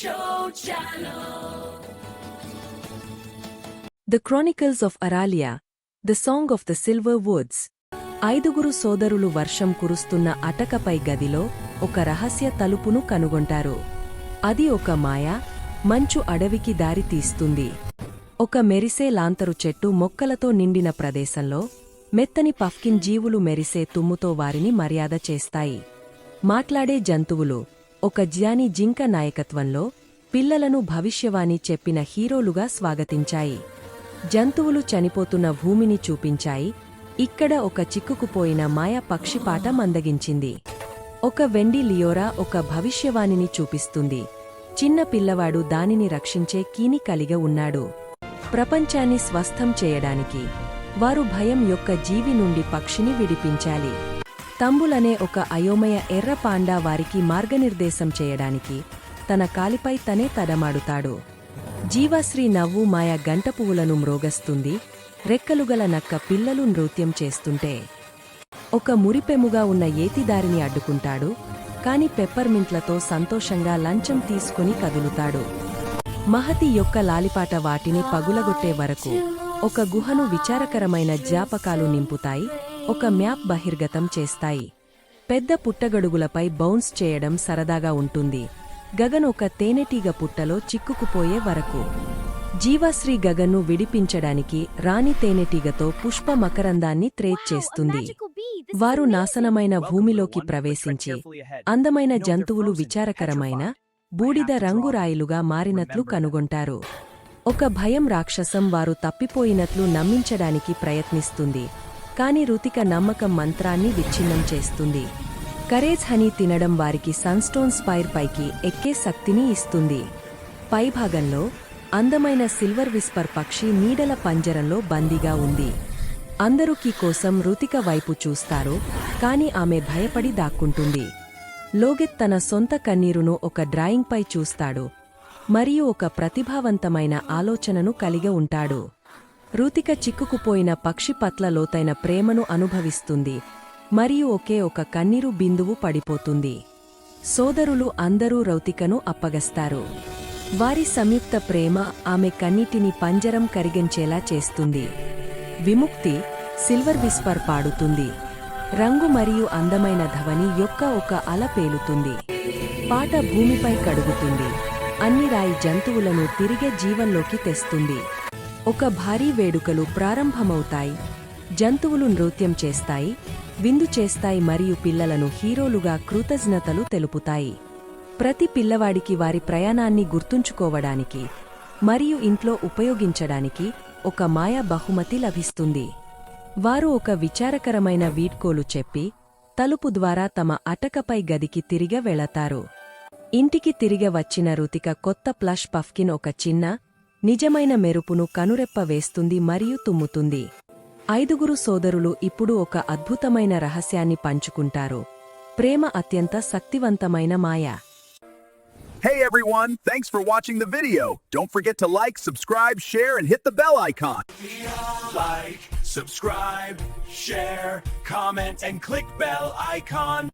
Show Channel. The chronicles of Aralia the song of the silver woods ఐదుగురు సోదరులు వర్షం కురుస్తున్న అటకపై గదిలో ఒక రహస్య తలుపును కనుగొంటారు. అది ఒక మాయ మంచు అడవికి దారి తీస్తుంది. ఒక మెరిసే లాంతరు చెట్టు మొక్కలతో నిండిన ప్రదేశంలో మెత్తని పఫ్కిన్ జీవులు మెరిసే తుమ్ముతో వారిని మర్యాద చేస్తాయి. మాట్లాడే జంతువులు ఒక జ్యాని జింక నాయకత్వంలో పిల్లలను భవిష్యవాణి చెప్పిన హీరోలుగా స్వాగతించాయి. జంతువులు చనిపోతున్న భూమిని చూపించాయి. ఇక్కడ ఒక చిక్కుకుపోయిన మాయ పక్షిపాట మందగించింది. ఒక వెండి లియోరా ఒక భవిష్యవాణిని చూపిస్తుంది. చిన్న పిల్లవాడు దానిని రక్షించే కీని కలిగి ఉన్నాడు. ప్రపంచాన్ని స్వస్థం చేయడానికి వారు భయం యొక్క జీవి నుండి పక్షిని విడిపించాలి. తంబులనే ఒక అయోమయ ఎర్ర పాండా వారికి మార్గనిర్దేశం చేయడానికి తన కాలిపై తనే తడమాడుతాడు. జీవశ్రీ నవ్వు మాయ గంట పువ్వులను మ్రోగస్తుంది రెక్కలుగల నక్క పిల్లలు నృత్యం చేస్తుంటే ఒక మురిపెముగా ఉన్న ఏతిదారిని అడ్డుకుంటాడు. కాని పెప్పర్మింట్లతో సంతోషంగా లంచం తీసుకుని కదులుతాడు. మహతి యొక్క లాలిపాట వాటిని పగులగొట్టే వరకు ఒక గుహను విచారకరమైన జ్ఞాపకాలు నింపుతాయి. ఒక మ్యాప్ బహిర్గతం చేస్తాయి. పెద్ద పుట్టగడుగులపై బౌన్స్ చేయడం సరదాగా ఉంటుంది. గగన్ ఒక తేనెటీగ పుట్టలో చిక్కుకుపోయే వరకు. జీవశ్రీ గగన్ను విడిపించడానికి రాణి తేనెటీగతో పుష్ప మకరందాన్ని త్రేట్ చేస్తుంది. వారు నాశనమైన భూమిలోకి ప్రవేశించి అందమైన జంతువులు విచారకరమైన బూడిద రంగురాయిలుగా మారినట్లు కనుగొంటారు. ఒక భయం రాక్షసం వారు తప్పిపోయినట్లు నమ్మించడానికి ప్రయత్నిస్తుంది. కానీ రుతిక నమ్మకం మంత్రాన్ని విచ్ఛిన్నం చేస్తుంది. కరేజ్ హనీ తినడం వారికి సన్స్టోన్ స్పైర్ పైకి ఎక్కే శక్తిని ఇస్తుంది. పైభాగంలో అందమైన సిల్వర్ విస్పర్ పక్షి నీడల పంజరంలో బందీగా ఉంది. అందరూ కీ కోసం రుతిక వైపు చూస్తారు కానీ ఆమె భయపడి దాక్కుంటుంది. లోగిత్ తన సొంత కన్నీరును ఒక డ్రాయింగ్పై చూస్తాడు మరియు ఒక ప్రతిభావంతమైన ఆలోచనను కలిగి ఉంటాడు. రుతిక చిక్కుకుపోయిన పక్షి పట్ల లోతైన ప్రేమను అనుభవిస్తుంది. మరియు ఒకే ఒక కన్నీరు బిందువు పడిపోతుంది. సోదరులు అందరూ రౌతికను అప్పగస్తారు. వారి సంయుక్త ప్రేమ ఆమె కన్నిటిని పంజరం కరిగించేలా చేస్తుంది. విముక్తి సిల్వర్ విస్పర్ పాడుతుంది. రంగు మరియు అందమైన ధవని యొక్క ఒక అల పేలుతుంది. పాట భూమిపై కడుగుతుంది. అన్ని రాయి జంతువులను తిరిగే జీవంలోకి తెస్తుంది. ఒక భారీ వేడుకలు ప్రారంభమవుతాయి. జంతువులు నృత్యం చేస్తాయి విందు చేస్తాయి మరియు పిల్లలను హీరోలుగా కృతజ్ఞతలు తెలుపుతాయి. ప్రతి పిల్లవాడికి వారి ప్రయాణాన్ని గుర్తుంచుకోవడానికి మరియు ఇంట్లో ఉపయోగించడానికి ఒక మాయా బహుమతి లభిస్తుంది. వారు ఒక విచారకరమైన వీడ్కోలు చెప్పి తలుపు ద్వారా తమ అటకపై గదికి తిరిగ వెళతారు. ఇంటికి తిరిగ వచ్చిన రుతిక కొత్త ప్లష్ పఫ్కిన్ ఒక చిన్న నిజమైన మెరుపును కనురెప్ప వేస్తుంది మరియు తుమ్ముతుంది ఐదుగురు సోదరులు ఇప్పుడు ఒక అద్భుతమైన రహస్యాన్ని పంచుకుంటారు ప్రేమ అత్యంత శక్తివంతమైన మాయ Hey everyone, thanks for watching the video. Don't forget to like, subscribe, share, and hit the bell icon. Like, subscribe, share, comment, and click bell icon.